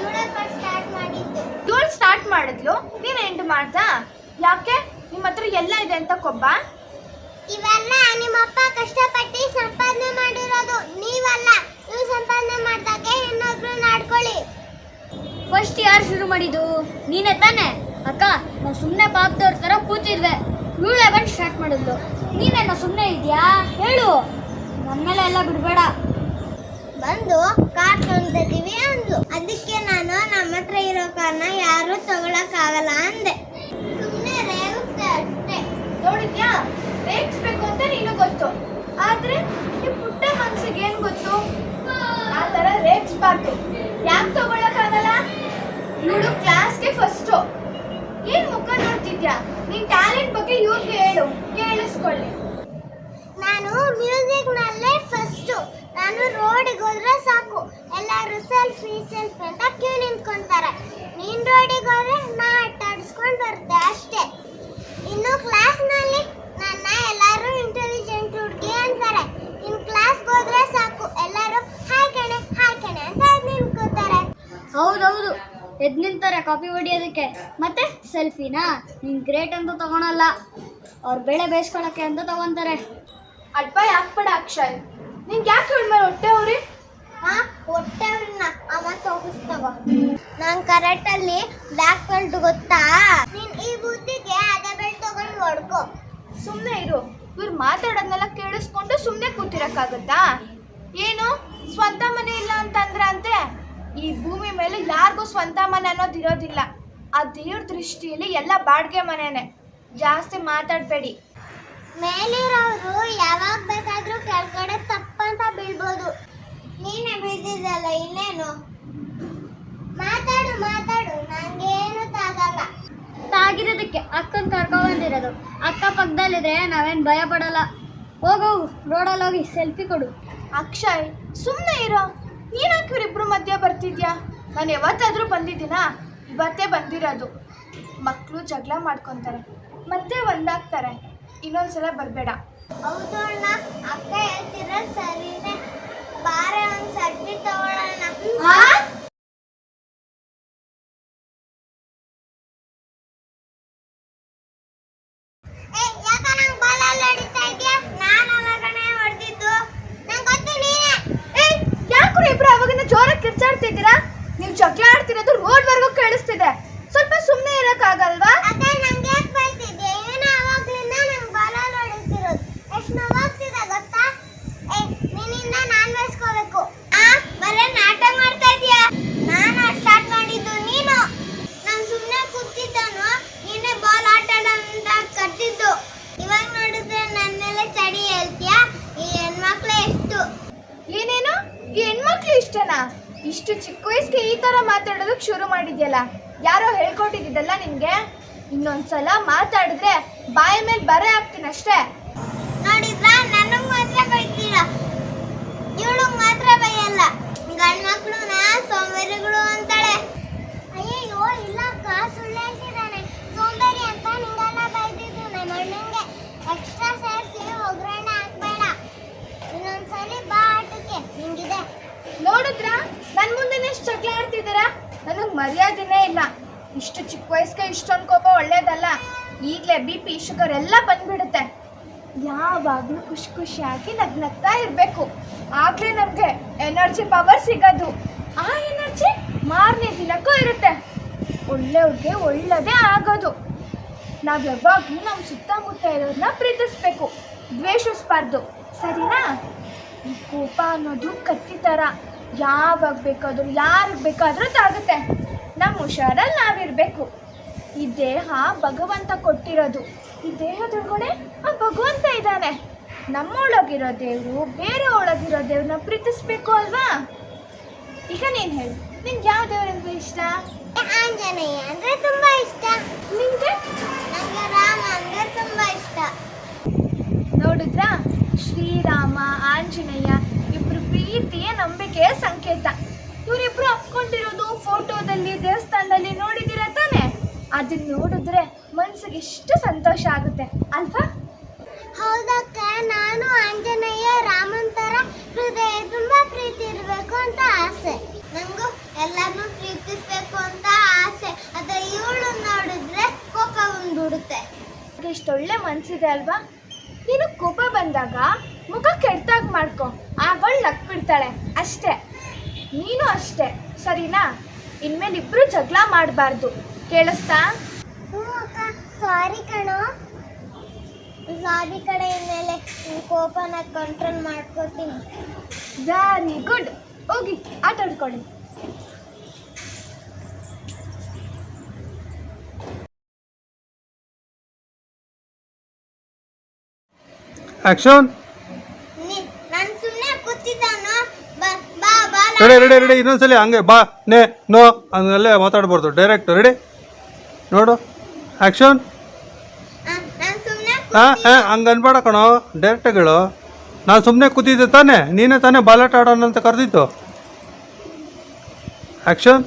ಇವಳೇ ಸ್ಟಾರ್ಟ್ ಮಾಡಿದ್ಲು. ನೀನು ಎಂಟು ಮಾಡ್ದಾ ಯಾಕೆ? ನಿಮ್ಮ ಹತ್ರ ಎಲ್ಲ ಇದೆ ಅಂತ ಕೊಬ್ಬ? ಇವೆಲ್ಲ ನಿಮ್ಮಪ್ಪ ಕಷ್ಟಪಟ್ಟು ಸಂಪಾದನೆ ಮಾಡಿರೋದು. ನೀವಲ್ಲ ನೀವು ಸಂಪಾದನೆ ಮಾಡಿದಾಗೆ ಇನ್ನೊಬ್ರು ನಾಡ್ಕೊಳ್ಳಿ. ಫಸ್ಟ್ ಯಾರು ಶುರು ಮಾಡಿದ್ದು? ನೀನೆ ತಾನೆ? ಅಕ್ಕ ನಾವು ಸುಮ್ಮನೆ ಪಾಪದವ್ರ ಥರ ಕೂತಿದ್ವೆ. ಇವಳೆ ಬಂದು ಸ್ಟಾರ್ಟ್ ಮಾಡಿದ್ಲು. ನೀನೇನೋ ಸುಮ್ಮನೆ ಇದೆಯಾ? ಹೇಳು. ನಮ್ಮ ಮೇಲೆ ಎಲ್ಲ ಬಿಡಬೇಡ. ಬಂದು ಕಾರ್ ತೊಗೊಂಡಿದ್ದೀವಿ ಅಂದ್ಲು. ಅದಕ್ಕೆ ನಾನು ನಮ್ಮ ಹತ್ರ ಇರೋ ಕಾರ್ನ ಯಾರು ತಗೊಳಕ್ಕಾಗಲ್ಲ ಅಂದೆ. ಸುಮ್ನೆ ರೇಗಿಸ್ದೆ ಅಷ್ಟೇ. ನೋಡಿದ್ಯಾ? ರೇಗಿಸ್ಬೇಕು ಅಂತ ನೀನು ಗೊತ್ತು. ಆದ್ರೆ ಈ ಪುಟ್ಟ ಮನ್ಸಿಗೆ ಏನ್ ಗೊತ್ತು? ಆ ತರ ರೇಗಿಸ್ಬಾರ್ದು. ಯಾಕೆ ತಗೊಳಕ್ಕಾಗಲ್ಲ? ಇವಳು ಕ್ಲಾಸ್ಗೆ ಫಸ್ಟು ಏನ್ ಮುಖ ನೋಡ್ತಿದ್ಯಾ? ನಿನ್ ಟ್ಯಾಲೆಂಟ್ ಬಗ್ಗೆ ಇವ್ರಿಗೆ ಹೇಳು ಕೇಳಿಸ್ಕೊಳ್ಳಿ ನಾನು ಮ್ಯೂಸಿಕ್ ನಲ್ಲೇ ಫಸ್ಟು ನಾನು ರೋಡಿಗೆ ಹೋದ್ರೆ ಸಾಕು. ಎಲ್ಲರೂ ಸೆಲ್ಫಿ ಸೆಲ್ಫಿ ಅಂತ ಕ್ಯೂ ನಿಂತ್ಕೊಂತಾರೆ. ನೀನು ರೋಡಿಗೆ ಹೋದ್ರೆ ನಾ ಆಟ ಆಡಿಸ್ಕೊಂಡು ಬರ್ತೆ ಅಷ್ಟೇ. ಇನ್ನು ಕ್ಲಾಸ್ನಲ್ಲಿ ನನ್ನ ಎಲ್ಲರೂ ಇಂಟೆಲಿಜೆಂಟ್ ಹುಡುಗಿ ಅಂತಾರೆ. ಇನ್ ಕ್ಲಾಸ್ಗೆ ಹೋದ್ರೆ ಸಾಕು. ಎಲ್ಲರೂ ಹಾಯ್ ಕಣೆ ಹಾಯ್ ಕಣೆ ಅಂತ ಎದ್ ನಿಂತ್ಕೋತಾರೆ. ಹೌದೌದು. ಎದ್ ನಿಂತಾರೆ ಕಾಪಿ ಹೊಡಿಯೋದಕ್ಕೆ. ಮತ್ತೆ ಸೆಲ್ಫಿನಾ ನಿನ್ ಗ್ರೇಟ್ ಅಂತ ತಗೊಳಲ್ಲ. ಅವ್ರು ಬೆಳೆ ಬೇಯಿಸ್ಕೊಳಕ್ಕೆ ಅಂತ ತಗೊಂತಾರೆ. ಅಡ್ಬಾಯ್ ಹಾಕ್ಬೇಡ ಅಕ್ಷಯ್? ನಿಂಗೆ ಯಾಕೆ ಇವಳ ಮೇಲೆ ಹೊಟ್ಟೆ ಅವ್ರಿ? ಹಾ ಹೊಟ್ಟೆ ಅವ್ರನ್ನ ಅಮ್ಮ ತೋಗಿಸ್ತವ ನಾನು ಕರೆಕ್ಟಲ್ಲಿ ಬ್ಲ್ಯಾಕ್ ಬೆಲ್ಟ್ ಗೊತ್ತಾ? ನೀನ್ ಈ ಬುದ್ಧಿಗೆ ಅದೇ ಬೆಲ್ಟ್ ತಗೊಂಡು ಹೊಡ್ಕೊ. ಸುಮ್ಮನೆ ಇರು. ಇವ್ರು ಮಾತಾಡೋದ್ನೆಲ್ಲ ಕೇಳಿಸ್ಕೊಂಡು ಸುಮ್ಮನೆ ಕೂತಿರಕ್ಕಾಗತ್ತಾ? ಏನು? ಸ್ವಂತ ಮನೆ ಇಲ್ಲ ಅಂತಂದ್ರ ಅಂತೆ ಈ ಭೂಮಿ ಮೇಲೆ ಯಾರಿಗೂ ಸ್ವಂತ ಮನೆ ಅನ್ನೋದು ಇರೋದಿಲ್ಲ. ಆ ದೇವ್ರ ದೃಷ್ಟಿಯಲ್ಲಿ ಎಲ್ಲ ಬಾಡಿಗೆ ಮನೆನೇ. ಜಾಸ್ತಿ ಮಾತಾಡಬೇಡಿ. ಮೇಲಿರೋರು ಯಾವಾಗ ಬೇಕಾದ್ರೂ ಕೆಳಗಡೆ ತಪ್ಪಂತ ಬೀಳ್ಬೋದು. ನೀನೇ ಬೀಳ್ತಿದ್ದಲ್ಲ ಇನ್ನೇನು? ಮಾತಾಡು ಮಾತಾಡು ನಂಗೇನು ತಾಗಲ್ಲ. ತಾಗಿರೋದಕ್ಕೆ ಅಕ್ಕನ ಕರ್ಕೊಂಬಂದಿರೋದು ಅಕ್ಕ ಪಕ್ಕದಲ್ಲಿದ್ರೆ ನಾವೇನು ಭಯ ಪಡಲ್ಲ. ಹೋಗು ರೋಡಲ್ಲಿ ಹೋಗಿ ಸೆಲ್ಫಿ ಕೊಡು. ಅಕ್ಷಯ್ ಸುಮ್ಮನೆ ಇರೋ. ನೀನು ಇವರಿಬ್ರು ಮಧ್ಯೆ ಬರ್ತಿದ್ಯಾ? ನಾನು ಯಾವತ್ತಾದರೂ ಬಂದಿದ್ದೀನಾ? ಇವತ್ತೇ ಬಂದಿರೋದು. ಮಕ್ಕಳು ಜಗಳ ಮಾಡ್ಕೊತಾರೆ. ಮತ್ತೆ ಒಂದಾಗ್ತಾರೆ. ಇನ್ನೊಂದ್ಸಲ ಬರಬೇಡ. ಹೌದು ಅಣ್ಣ ಅಕ್ಕ ಹೇಳ್ತಿರ ಸರಿನೇ. ಬಾರೆ ಒಂದ್ ಸಡ್ಡಿ ತಗೊಳ್ಳೋಣ ಜೋರಾಗಿ ಕಿರ್ಚಾಡ್ತಿದ್ದೀರಾ? ನೀವು ಜಗಳ ಆಡ್ತಿರೋದು ರೋಡ್ವರೆಗೂ ಕೇಳಿಸ್ತಿದೆ. ಸ್ವಲ್ಪ ಸುಮ್ಮನೆ ಇರೋಕ್ಕಾಗಲ್ವಾ ಅಕ್ಕ, ನಂಗ್ ಯಾಕ್ ಬೈತಿದ್ಯಾ? ಏನೋ ಅವಾಗ್ಲಿಂದ ನಂಗ್ ಬಾಲಲ್ಲಿ ಹೊಡಿತಿರೋದು. ಎಷ್ಟ್ ನೋವಾಗ್ತಿದೆ ಗೊತ್ತಾ? ಏ, ನಿನ್ನಿಂದ ನಾನ್ ಬೈಸ್ಕೋಬೇಕು. ಆ, ಬರೇ ನಾಟಕ ಮಾಡ್ತಾ ಇದ್ಯಾ? ನಾನು ಸ್ಟಾರ್ಟ್ ಮಾಡಿದ್ದು ನೀನು ನಾನ್ ಸುಮ್ನೆ ಕೂತಿದ್ದನು ನೀನೇ ಬಾಲ್ ಆಟ ಆಡು ಅಂತ ಕಟ್ಟಿದ್ದು ಇವಾಗ ನೋಡಿದ್ರೆ ನನ್ನ ಮೇಲೆ ಚಡಿ ಹೇಳ್ತೀಯಾ ಈ ಹೆಣ್ಮಕ್ಳು ಎಷ್ಟು ಏನೇನು ಈ ಹೆಣ್ಮಕ್ಳು ಇಷ್ಟನಾ ಇಷ್ಟು ಚಿಕ್ಕ ವಯಸ್ಸಿಗೆ ಈ ಥರ ಮಾತಾಡೋದಕ್ಕೆ ಶುರು ಮಾಡಿದ್ಯಲ್ಲ ಯಾರೋ ಹೇಳ್ಕೊಟ್ಟಿದ್ದಲ್ಲ ನಿಮ್ಗೆ? ಇನ್ನೊಂದ್ಸಲ ಮಾತಾಡಿದ್ರೆ ಬಾಯ ಮೇಲೆ ಬರೆ ಹಾಕ್ತೀನಿ ಅಷ್ಟೇ. ನೋಡಿದ್ರ ನನಗ್ ಮಾತ್ರ ಬೈತೀರ? ಇವಳಿಗೆ ಮಾತ್ರ ಬೈಯಲ್ಲ. ಗಂಡ್ ನಾ ಸೋಂಬೇರಿಗಳು ಅಂತಾಳೆ. ಅಯ್ಯಯ್ಯೋ ಇಲ್ಲ ಸುಳ್ಳು ಹೇಳ್ತಿದ್ದಾನೆ. ಸೋಂಬೇರಿ ಅಂತ ನಿಂಗೆಲ್ಲ ಬೈದಿದ್ದು ನಮ್ಮ ಅಣ್ಣಂಗೆ. ಎಕ್ಸ್ಟ್ರಾ ಸೇರಿಸಿ ಒಗ್ಗರಣೆ ಹಾಕ್ಬೇಡ. ಇನ್ನೊಂದ್ಸಲಿ ಬಾ ಆಟಕ್ಕೆ. ನಿಂಗಿದೆ. ನೋಡಿದ್ರಾ? ನನ್ನ ಮುಂದೆನೇ ಎಷ್ಟು ಚಕ್ಲ ಆಡ್ತಿದ್ದೀರಾ? ನನಗೆ ಮರ್ಯಾದೆನೇ ಇಲ್ಲ. ಇಷ್ಟು ಚಿಕ್ಕ ವಯಸ್ಸಿಗೆ ಇಷ್ಟೊಂದು ಕೋಪ ಒಳ್ಳೇದಲ್ಲ, ಈಗಲೇ ಬಿ ಪಿ ಶುಗರ್ ಎಲ್ಲ ಬಂದ್ಬಿಡುತ್ತೆ. ಯಾವಾಗಲೂ ಖುಷಿ ಖುಷಿಯಾಗಿ ನಗ್ನಗ್ತಾ ಇರಬೇಕು. ಆಗಲೇ ನಮಗೆ ಎನರ್ಜಿ ಪವರ್ ಸಿಗೋದು. ಆ ಎನರ್ಜಿ ಮಾರನೇ ದಿನಕ್ಕೂ ಇರುತ್ತೆ. ಒಳ್ಳೆಯವ್ರಿಗೆ ಒಳ್ಳೆಯದೇ ಆಗೋದು. ನಾವು ಯಾವಾಗಲೂ ನಮ್ಮ ಸುತ್ತಮುತ್ತ ಇರೋದನ್ನ ಪ್ರೀತಿಸ್ಬೇಕು. ದ್ವೇಷಿಸ್ಬಾರ್ದು ಸರಿನಾ? ಈ ಕೋಪ ಅನ್ನೋದು ಕತ್ತಿ ಥರ ಯಾವಾಗ ಬೇಕಾದರೂ, ಯಾರಿಗೆ ಬೇಕಾದರೂ ತಾಗುತ್ತೆ. ನಮ್ಮ ಹುಷಾರಲ್ಲಿ ನಾವಿರಬೇಕು. ಈ ದೇಹ ಭಗವಂತ ಕೊಟ್ಟಿರೋದು. ಈ ದೇಹದೊಳಗಡೆ ಆ ಭಗವಂತ ಇದ್ದಾನೆ. ನಮ್ಮೊಳಗಿರೋ ದೇವರು ಬೇರೆ ಒಳಗಿರೋ ದೇವ್ರನ್ನ ಪ್ರೀತಿಸ್ಬೇಕು ಅಲ್ವಾ? ಈಗ ನೀನು ಹೇಳು ನಿಂಗೆ ಯಾವ ದೇವರಂದ್ರೆ ಇಷ್ಟ? ಆಂಜನೇಯ ಅಂದ್ರೆ ತುಂಬಾ ಇಷ್ಟ. ನಿಂಗೆ? ನಂಗೆ ರಾಮ ಅಂದ್ರೆ ತುಂಬಾ ಇಷ್ಟ. ನೋಡಿದ್ರಾ? ಶ್ರೀರಾಮ ಆಂಜನೇಯ ಇಬ್ರು ಪ್ರೀತಿಯ ನಂಬಿಕೆಯ ಸಂಕೇತ. ಇವರಿಬ್ರು ಅಪ್ಕೊಂಡಿರೋದು ಫೋಟೋದಲ್ಲಿ ದೇವಸ್ಥಾನದಲ್ಲಿ ನೋಡಿದಿರ ತಾನೆ? ಅದನ್ನ ನೋಡಿದ್ರೆ ಮನ್ಸಿಗೆ ಎಷ್ಟು ಸಂತೋಷ ಆಗುತ್ತೆ ಅಲ್ವಾ? ಹೌದಕ್ಕ ಹೃದಯ ತುಂಬಾ ಪ್ರೀತಿ ಇರಬೇಕು ಅಂತ ಆಸೆ. ನಂಗೂ ಎಲ್ಲಾರ್ನೂ ಪ್ರೀತಿಸ್ಬೇಕು ಅಂತ ಆಸೆ. ಅದ ಇವಳು ನೋಡಿದ್ರೆ ಕೋಪ ಬಂದ್ಬಿಡುತ್ತೆ. ಇಷ್ಟೊಳ್ಳೆ ಮನ್ಸಿದೆ ಅಲ್ವಾ? ನೀನು ಕೋಪ ಬಂದಾಗ ಮುಖ ಕೆಡ್ತಾಗ ಮಾಡ್ಕೊ. ಆಗಳು ನಕ್ ಬಿಡ್ತಾಳೆ ಅಷ್ಟೇ. ನೀನು ಅಷ್ಟೇ. ಸರಿನಾ? ಇನ್ಮೇಲೆ ಇಬ್ರು ಜಗಳ ಮಾಡಬಾರ್ದು. ಕೇಳಿಸ್ತಾ? ಹ್ಞೂ ಅಕ್ಕ ಸಾರಿ ಕಣೋ. ಸಾರಿ ಕಡೆ ಮೇಲೆ ಕೋಪನ ಕಂಟ್ರೋಲ್ ಮಾಡ್ಕೊತೀನಿ. ವೆರಿ ಗುಡ್ ಹೋಗಿ ಆಟ ಆಡ್ಕೊಳ್ಳಿ. ಆ್ಯಕ್ಷನ್ ನಾನು ಸುಮ್ಮನೆ ಕೂತಿದ್ದಾನು ಬಾ ಬಾ ಬಾ ರೆಡಿ ರೆಡಿ ರೆಡಿ ಇನ್ನೊಂದ್ಸಲಿ ಹಂಗೆ ಬಾ ನೇ ನೋ ಹಂಗಲ್ಲೇ ಮಾತಾಡ್ಬಾರ್ದು. ಡೈರೆಕ್ಟ್ ರೆಡಿ ನೋಡು. ಆ್ಯಕ್ಷನ್ ಹಾಂ ಹಾಂ ಹಂಗೆ ಅನ್ಬೇಡ ಕಣೋ. ಡೈರೆಕ್ಟಾಗಿ ಹೇಳು. ನಾನು ಸುಮ್ಮನೆ ಕೂತಿದ್ದೆ ತಾನೇ. ನೀನೇ ತಾನೇ ಬಾಲಾಟ ಆಡೋಣ ಅಂತ ಕರೆದಿತ್ತು ಆ್ಯಕ್ಷನ್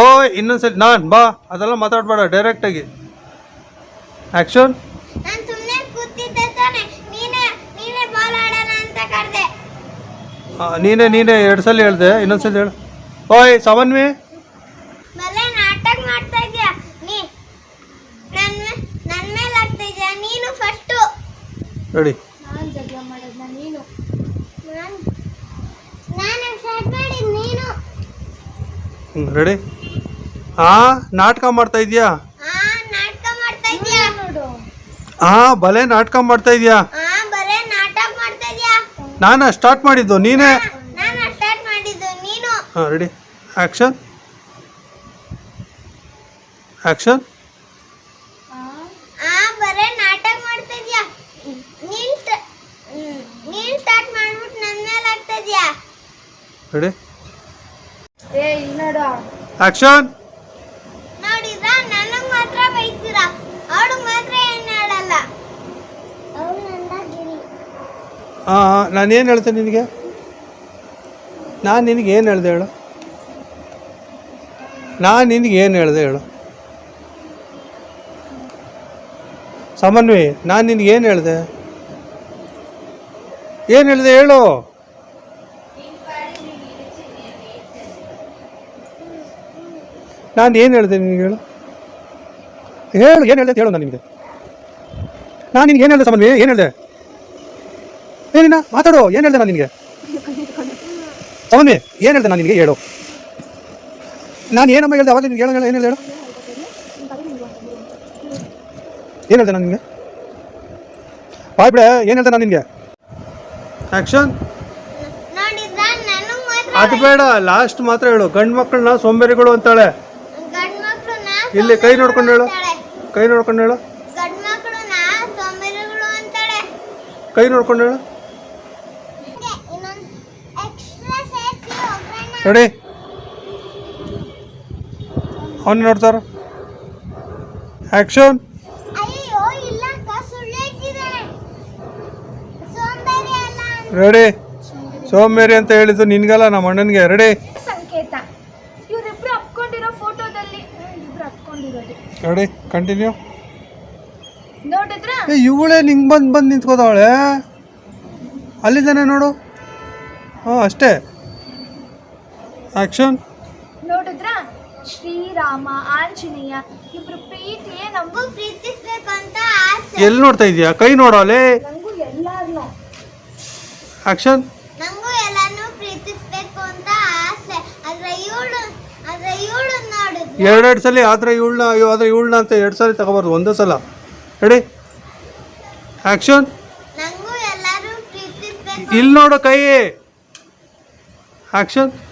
ಓ ಇನ್ನೊಂದ್ಸಲಿ ನಾನು ಬಾ. ಅದೆಲ್ಲ ಮಾತಾಡಬೇಡ. ಡೈರೆಕ್ಟಾಗಿ ಆ್ಯಕ್ಷನ್ ನಾನು ಸುಮ್ಮನೆ ಕೂತಿದ್ದೆ ತಾನೆ ನೀನೇ ನೀನೇ ಬಾಲ್ ಆಡೋಣ ಅಂತ ಕರೆದೆ ನೀನೇ ನೀನೇ ಎರಡು ಸಲ ಹೇಳ್ದೆ ಇನ್ನೊಂದ್ಸಲಿ ಹೇಳು. ಓಯ್ ಸಮನ್ವಿ. ಬಲೆ ನಾಟಕ ಮಾಡ್ತಾ ಇದೀಯ ನೀ ನನ್ನ ನನ್ನ ಮೇಲೆ ಆಗ್ತಾ ಇದೀಯ ನೀನು ಫಸ್ಟು ರೆಡಿ ನಾನು ಜಗಳ ಮಾಡೋದ್ನ ನೀನು? ನಾನು ನಾನು ಸ್ಟಾರ್ಟ್ ಮಾಡಿದ್ ನೀನು. ರೆಡಿ ಹಾಂ ನಾಟಕ ಮಾಡ್ತಾ ಇದೀಯಾ ಆ ನಾಟಕ ಮಾಡ್ತಾ ಇದೀಯ ನೋಡು. ಹಾಂ ಭಲೆ ನಾಟಕ ಮಾಡ್ತಾ ಇದೀಯಾ ಆ ಬರೇ ನಾಟಕ ಮಾಡ್ತಾ ಇದೀಯ ನಾನು ಸ್ಟಾರ್ಟ್ ಮಾಡಿದ್ದು ನೀನೇ? ನಾನು ಸ್ಟಾರ್ಟ್ ಮಾಡಿದ್ದು ನೀನು? ಹಾಂ ರೆಡಿ ಆ್ಯಕ್ಷನ್ ಆ್ಯಕ್ಷನ್ ಆ ಬರೇ ನಾಟಕ ಮಾಡ್ತಾ ಇದೀಯ ನೀನ್ ಹ್ಮ್, ನೀನ್ ಸ್ಟಾರ್ಟ್ ಮಾಡ್ಬಿಟ್ಟು ನನ್ನ ಮೇಲೆ ಆಗ್ತಾ ಇದೀಯ ರೆಡಿ ಏ ಇಲ್ಲಿ ನೋಡು ಆ್ಯಕ್ಷನ್ ನೋಡಿದ್ರ ನನಗ್ ಮಾತ್ರ ಬೈತೀರ ಅವಳಿಗೆ ಮಾತ್ರ ಏನ್ ಆಡಲ್ಲ ಅವಳು ನಂದಾಗಿರಿ ಹಾಂ ಹೇಳ್ತೇನೆ ನಿನಗೆ? ನಾನು ನಿನಗೆ ಏನು ಹೇಳ್ದೆ ಹೇಳು? ನಾನು ನಿನಗೆ ಏನು ಹೇಳ್ದೆ ಹೇಳು? ಸಮನ್ವಿ ನಾನು ನಿನಗೆ ಏನು ಹೇಳ್ದೆ? ಏನು ಹೇಳ್ದೆ ಹೇಳು? ನಾನು ಏನು ಹೇಳ್ದೆ ನಿನಗೆ ಹೇಳು? ಹೇಳು, ಏನು ಹೇಳ್ದೆ ಹೇಳು ನಾನು ನಿಮಗೆ ನಾನು ನಿನಗೆ ಏನು ಹೇಳ್ದೆ ಸಮನ್ವಿ ಏನು ಹೇಳ್ದೆ? ಏನಿನ? ಮಾತಾಡು. ಏನು ಹೇಳ್ದೆ ನಾನು ನಿನಗೆ? ಸಮನ್ವಿ ಏನು ಹೇಳ್ದೆ ನಾನು ನಿನಗೆ? ಹೇಳು. ನಾನು ಏನಮ್ಮ ಹೇಳ್ದೆ? ಅವಾಗ ನಿನ್ಗೆ ಹೇಳೋ ಏನು ಹೇಳು? ಏನು ಹೇಳ್ದೆ ನಾನು ನಿನಗೆ? ಬಾಯ್ ಬಿಡೆ ಏನು ಹೇಳ್ದೆ ನಾನು ನಿನಗೆ? ಆ್ಯಕ್ಷನ್ ಅದು ಬೇಡ ಲಾಸ್ಟ್ ಮಾತ್ರ ಹೇಳು. ಗಂಡು ಮಕ್ಕಳನ್ನ ಸೋಂಬೇರಿಗಳು ಅಂತಾಳೆ. ಇಲ್ಲಿ ಕೈ ನೋಡ್ಕೊಂಡು ಹೇಳು. ಕೈ ನೋಡ್ಕೊಂಡು ಹೇಳು. ಕೈ ನೋಡ್ಕೊಂಡು ಹೇಳು ಇನ್ನೊಂದು ಎಕ್ಸ್ಟ್ರಾ ಸೇರಿಸಿ ರೆಡಿ ಅವನು ನೋಡ್ತಾರ ಆ್ಯಕ್ಷನ್. ರೆಡಿ ಸೋಮೇರಿ ಅಂತ. ಹೇಳಿದ್ದು ನಿನ್ಗಲ್ಲ ನಮ್ಮ ಅಣ್ಣನಿಗೆ. ರೆಡಿ ಸಂಕೇತ. ಇವರಿಬ್ರು ಅಪ್ಕೊಂಡಿರೋ ಫೋಟೋದಲ್ಲಿ ಇಬ್ರು ಅಪ್ಕೊಂಡಿರೋದು ರೆಡಿ ಕಂಟಿನ್ಯೂ ನೋಡಿದ್ರ? ಏ ಇವಳೇ ನಿಂಗೆ ಬಂದು ಬಂದು ನಿಂತ್ಕೋತಾವಳೆ? ಅಲ್ಲಿದ್ದಾನೆ ನೋಡು. ಹಾಂ ಅಷ್ಟೇ. ಆ್ಯಕ್ಷನ್ ನೋಡಿದ್ರ? ಶ್ರೀರಾಮ ಆಂಜನೇಯ ಇಬ್ರು ಪ್ರೀತಿಯೇ ನಮಗೂ ನಂಗೂ ಪ್ರೀತಿಸ್ಬೇಕು ಅಂತ ಆಸೆ. ಎಲ್ಲಿ ನೋಡ್ತಾ ಇದೀಯಾ ಕೈ ನೋಡೋಲೆ ನಂಗೂ ಎಲ್ಲಾರ್ನು. ಆಕ್ಷನ್ ನಂಗೂ ಎಲ್ಲಾನು ಪ್ರೀತಿಸ್ಬೇಕು ಅಂತ ಆಸೆ. ಆದ್ರೆ ಇವಳು ಆದ್ರೆ ಇವಳು ನೋಡಿದ್ರೆ? ಎರಡೆರಡು ಸಲ ಆದರೆ ಇವಳನ್ನ ಆದರೆ ಇವಳನ್ನ ಅಂತ ಎರಡು ಸಲ ತಗೋಬಾರ್ದು ಒಂದೇ ಸಲ. ರೆಡಿ ಆಕ್ಷನ್ ನಂಗೂ ಎಲ್ಲಾರು ಪ್ರೀತಿಸ್ಬೇಕು. ಇಲ್ಲಿ ನೋಡು ಕೈ ಆ್ಯಕ್ಷನ್ ನಂಗೂ